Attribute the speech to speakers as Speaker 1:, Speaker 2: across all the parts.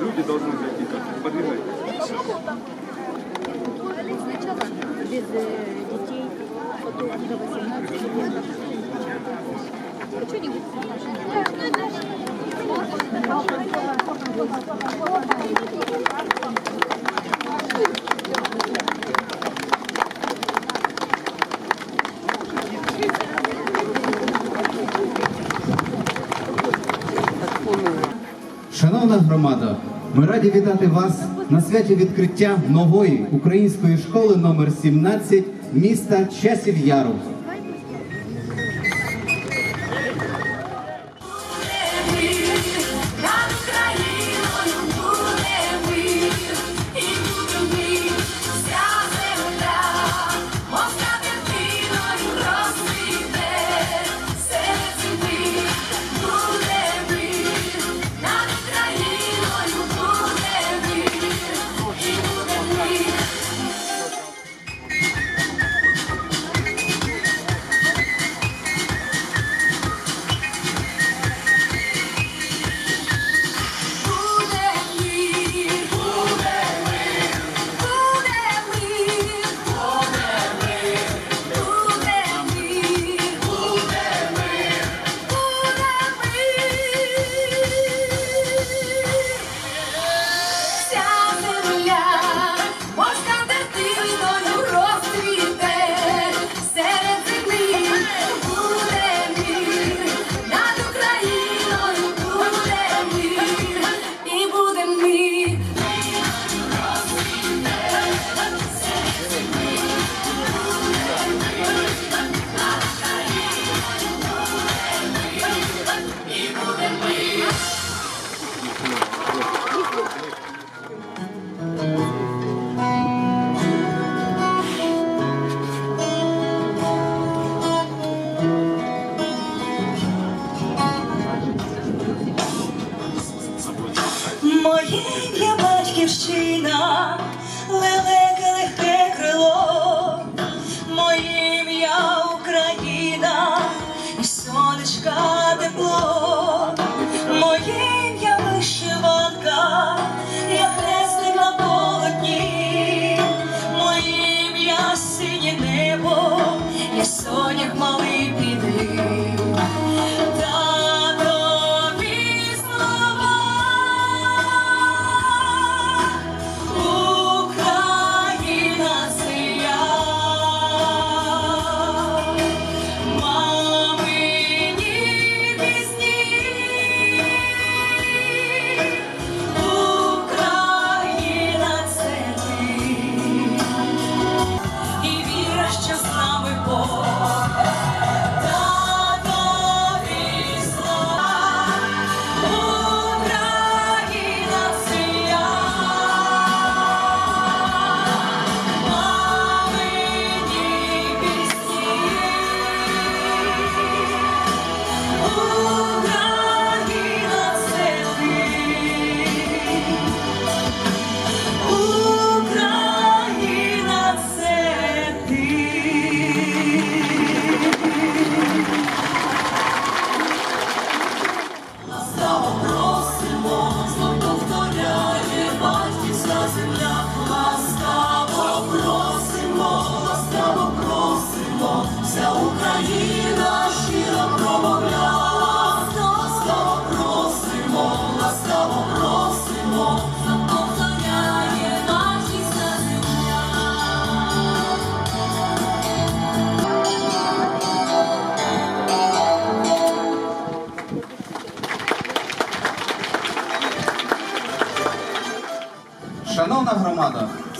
Speaker 1: Люди должны
Speaker 2: Шановна громада, ми раді вітати вас на святі відкриття нової української школи номер 17 міста Часів Яру.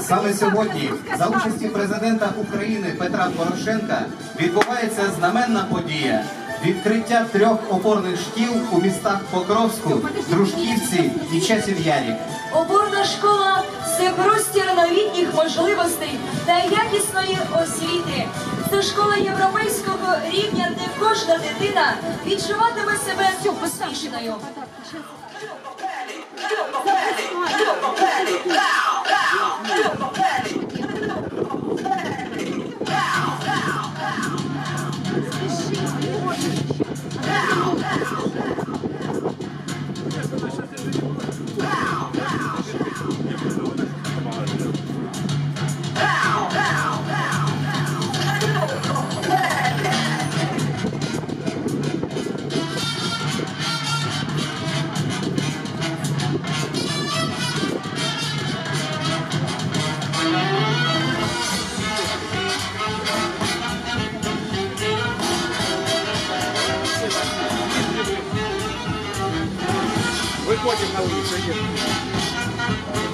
Speaker 2: Саме сьогодні, за участі президента України Петра Порошенка, відбувається знаменна подія. Відкриття трьох опорних шкіл у містах Покровську, Дружківці і Часів'ярі.
Speaker 3: Опорна школа це простір новітніх можливостей та якісної освіти.
Speaker 4: Це школа європейського рівня, де кожна дитина відчуватиме себе безпечною.
Speaker 1: Oh, Виходимо на вулицю.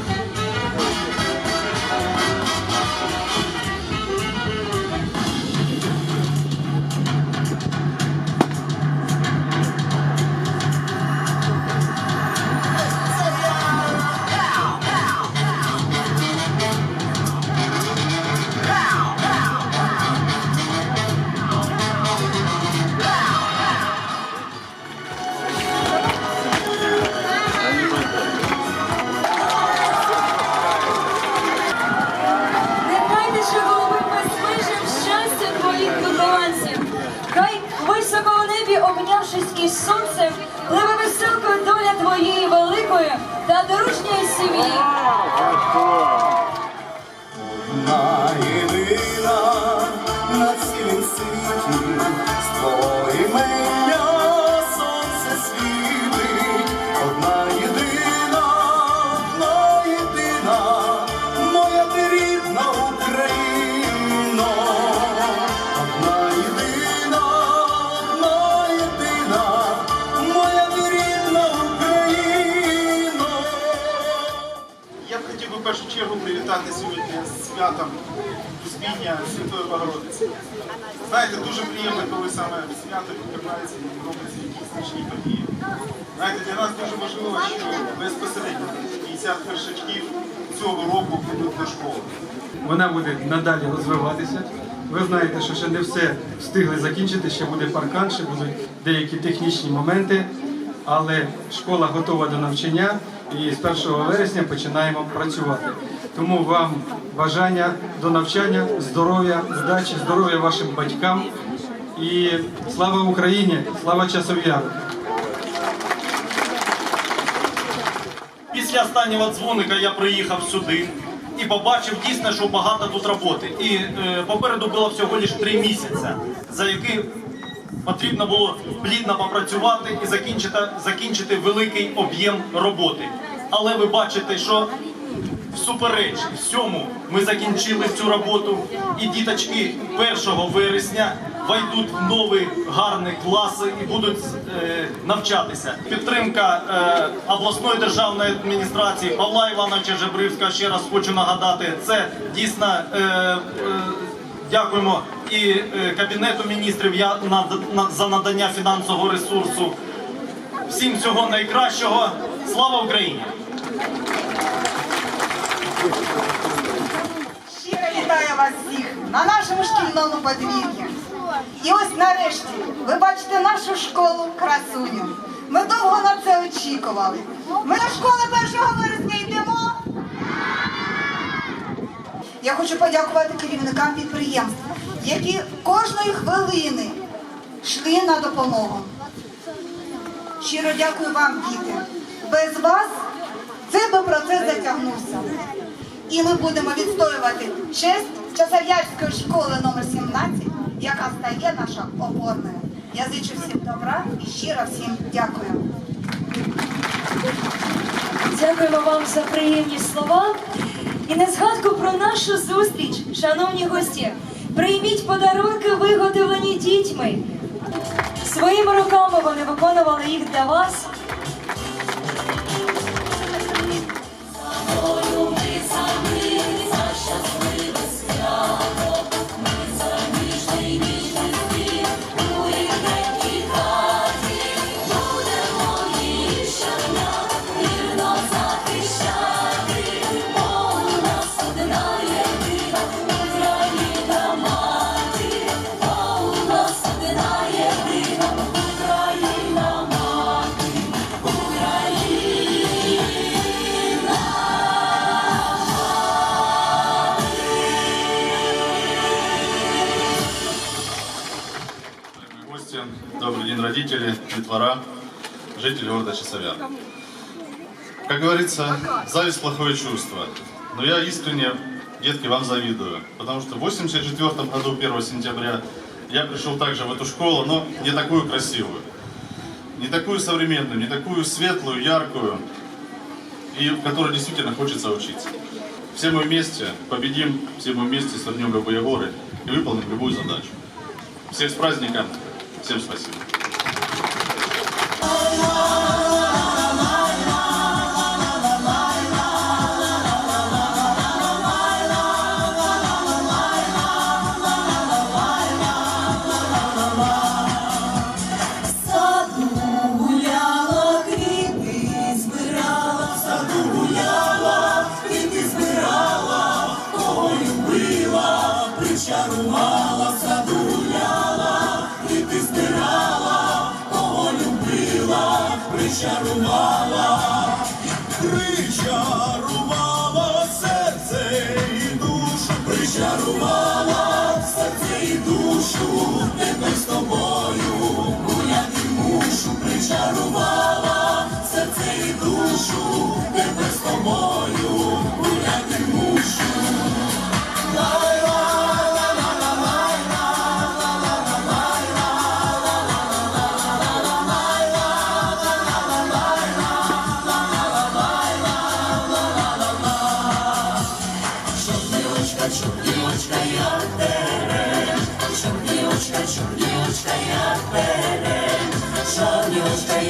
Speaker 1: Дуже приємно, коли саме свято відкриваються і робляться якісь значні події. Знаєте, для нас дуже важливо, що безпосередньо 50 першачків цього року підуть до школи.
Speaker 5: Вона буде надалі розвиватися. Ви знаєте, що ще не все встигли закінчити, ще буде паркан, ще будуть деякі технічні моменти, але школа готова до навчання і з 1 вересня починаємо працювати. Тому вам бажання до навчання, здоров'я, здачі, здоров'я вашим батькам і слава Україні, слава часов яру!
Speaker 6: Після останнього дзвоника я приїхав сюди і побачив дійсно, що багато тут роботи. І е, попереду було всього лише три місяці, за які потрібно було плідно попрацювати і закінчити, закінчити великий об'єм роботи. Але ви бачите, що всупереч всьому ми закінчили цю роботу, і діточки 1 вересня войдуть в нові гарні класи і будуть е, навчатися. Підтримка е, обласної державної адміністрації Павла Івановича Жебривського, ще раз хочу нагадати, це дійсно. Е, е, Дякуємо і е, Кабінету міністрів я- на- на- за надання фінансового ресурсу. Всім всього найкращого. Слава Україні!
Speaker 7: Щиро вітаю вас всіх на нашому шкільному подвір'ї. І ось нарешті ви бачите нашу школу красуню. Ми довго на це очікували. Ми до школи 1 вересня йдемо. Я хочу подякувати керівникам підприємств, які кожної хвилини йшли на допомогу. Щиро дякую вам, діти. Без вас цей би процес затягнувся. І ми будемо відстоювати честь Часов'ярської школи номер 17, яка стає наша опорною. Я зичу всім добра і щиро всім дякую.
Speaker 4: Дякуємо вам за приємні слова. І на згадку про нашу зустріч, шановні гості, прийміть подарунки, виготовлені дітьми. Своїми руками вони виконували їх для вас.
Speaker 8: It's all sorry. Родители, детвора, жители города Часовяр. Как говорится, зависть – плохое чувство. Но я искренне, детки, вам завидую. Потому что в 84 году, 1 сентября, я пришел также в эту школу, но не такую красивую. Не такую современную, не такую светлую, яркую, и в которой действительно хочется учиться. Все мы вместе победим, все мы вместе свернем любые горы и выполним любую задачу. Всех с праздником, всем спасибо.
Speaker 2: Allah душу, тебе з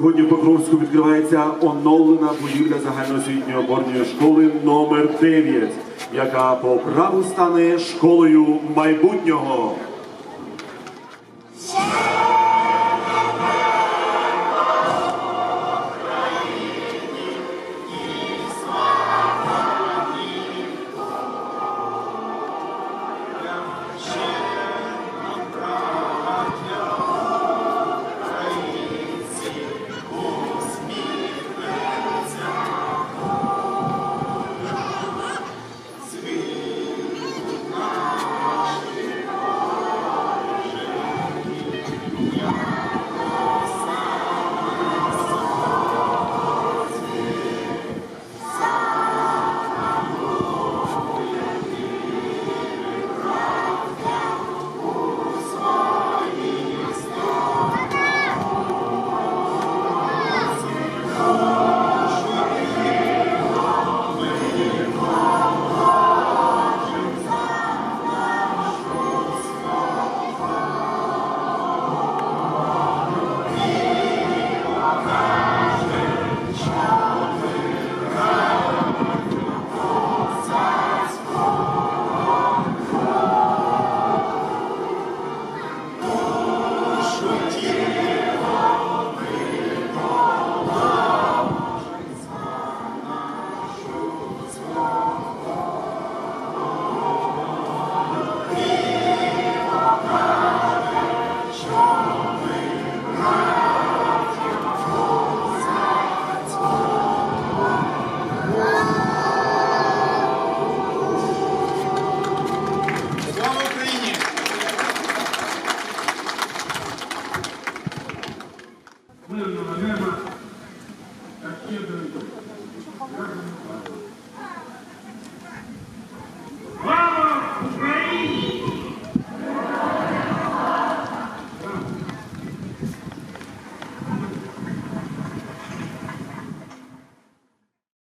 Speaker 9: Сьогодні в Покровську відкривається оновлена будівля загальноосвітньої оборної школи номер 9 яка по праву стане школою майбутнього.